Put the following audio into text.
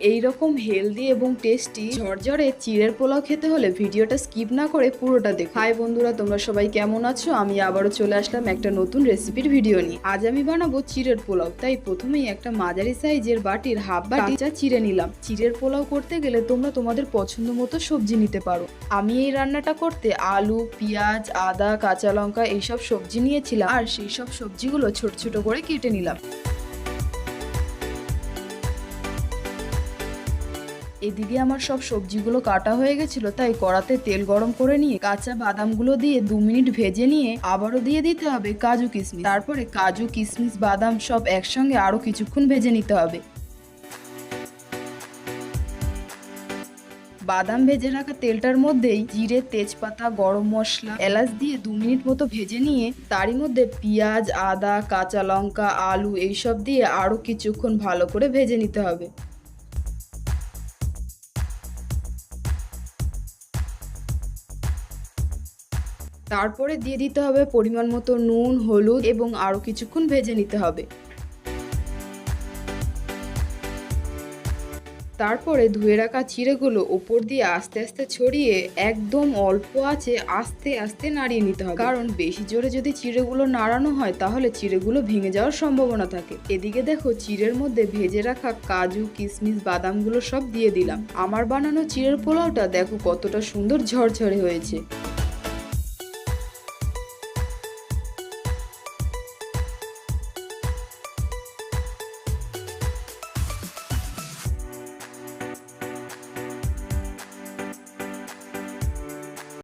এই রকম হেলদি এবং টেস্টি ঝরঝরে চিড়ের পোলাও খেতে হলে ভিডিওটা স্কিপ না করে পুরোটা দেখো। হাই বন্ধুরা, তোমরা সবাই কেমন আছো? আমি আবারও চলে আসলাম একটা নতুন রেসিপির ভিডিও নিয়ে। আজ আমি বানাবো চিড়ের পোলাও। তাই প্রথমেই একটা মাঝারি সাইজের বাটির হাফ বাটি চা চিড়ে নিলাম। চিড়ের পোলাও করতে গেলে তোমরা তোমাদের পছন্দ মতো সবজি নিতে পারো। আমি এই রান্নাটা করতে আলু, পেঁয়াজ, আদা, কাঁচা লঙ্কা এইসব সবজি নিয়েছিলাম। আর সেই সব সবজিগুলো ছোট ছোট করে কেটে নিলাম। এদিকে আমার সব সবজিগুলো কাটা হয়ে গেছিল, তাই কড়াতে তেল গরম করে নিয়ে কাঁচা বাদামগুলো দিয়ে দু মিনিট ভেজে নিয়ে আবারও দিয়ে দিতে হবে কাজু কিশমিশ। তারপরে কাজু, কিশমিশ, বাদাম সব একসঙ্গে আরও কিছুক্ষণ ভেজে নিতে হবে। বাদাম ভেজে রাখা তেলটার মধ্যেই জিরে, তেজপাতা, গরম মশলা, এলাচ দিয়ে দু মিনিট মতো ভেজে নিয়ে তারই মধ্যে পেঁয়াজ, আদা, কাঁচা লঙ্কা, আলু এইসব দিয়ে আরও কিছুক্ষণ ভালো করে ভেজে নিতে হবে। তারপরে দিয়ে দিতে হবে পরিমাণ মতো নুন, হলুদ এবং আরও কিছুক্ষণ ভেজে নিতে হবে। তারপরে ধুয়ে রাখা চিড়েগুলো উপর দিয়ে আস্তে আস্তে ছড়িয়ে একদম অল্প আছে আস্তে আস্তে নাড়িয়ে নিতে হবে। কারণ বেশি জোরে যদি চিড়েগুলো নাড়ানো হয়, তাহলে চিড়েগুলো ভেঙে যাওয়ার সম্ভাবনা থাকে। এদিকে দেখো চিড়ের মধ্যে ভেজে রাখা কাজু কিশমিশ বাদামগুলো সব দিয়ে দিলাম। আমার বানানো চিড়ের পোলাওটা দেখো কতটা সুন্দর ঝরঝরে হয়েছে।